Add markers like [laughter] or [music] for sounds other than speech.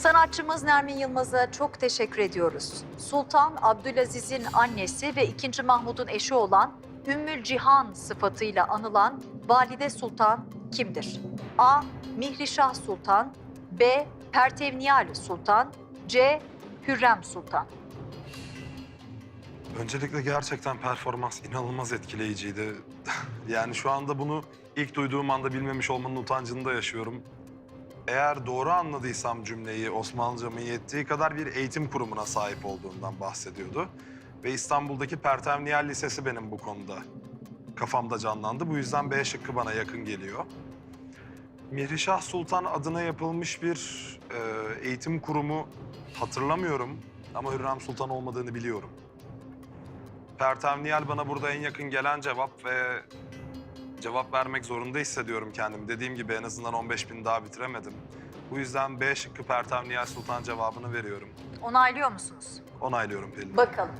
Sanatçımız Nermin Yılmaz'a çok teşekkür ediyoruz. Sultan Abdülaziz'in annesi ve 2. Mahmud'un eşi olan Ümmül Cihan sıfatıyla anılan Valide Sultan kimdir? A. Mihrişah Sultan B. Pertevniyal Sultan C. Hürrem Sultan Öncelikle gerçekten performans inanılmaz etkileyiciydi. [laughs] yani şu anda bunu ilk duyduğum anda bilmemiş olmanın utancını da yaşıyorum. Eğer doğru anladıysam cümleyi Osmanlıcamın yettiği kadar bir eğitim kurumuna sahip olduğundan bahsediyordu. Ve İstanbul'daki Pertevniyal Lisesi benim bu konuda kafamda canlandı. Bu yüzden B şıkkı bana yakın geliyor. Mihrişah Sultan adına yapılmış bir e, eğitim kurumu hatırlamıyorum ama Hürrem Sultan olmadığını biliyorum. Pertevniyal bana burada en yakın gelen cevap ve cevap vermek zorunda hissediyorum kendimi. Dediğim gibi en azından 15 bin daha bitiremedim. Bu yüzden B şıkkı Pertevniyal Sultan cevabını veriyorum. Onaylıyor musunuz? Onaylıyorum Pelin. Bakalım.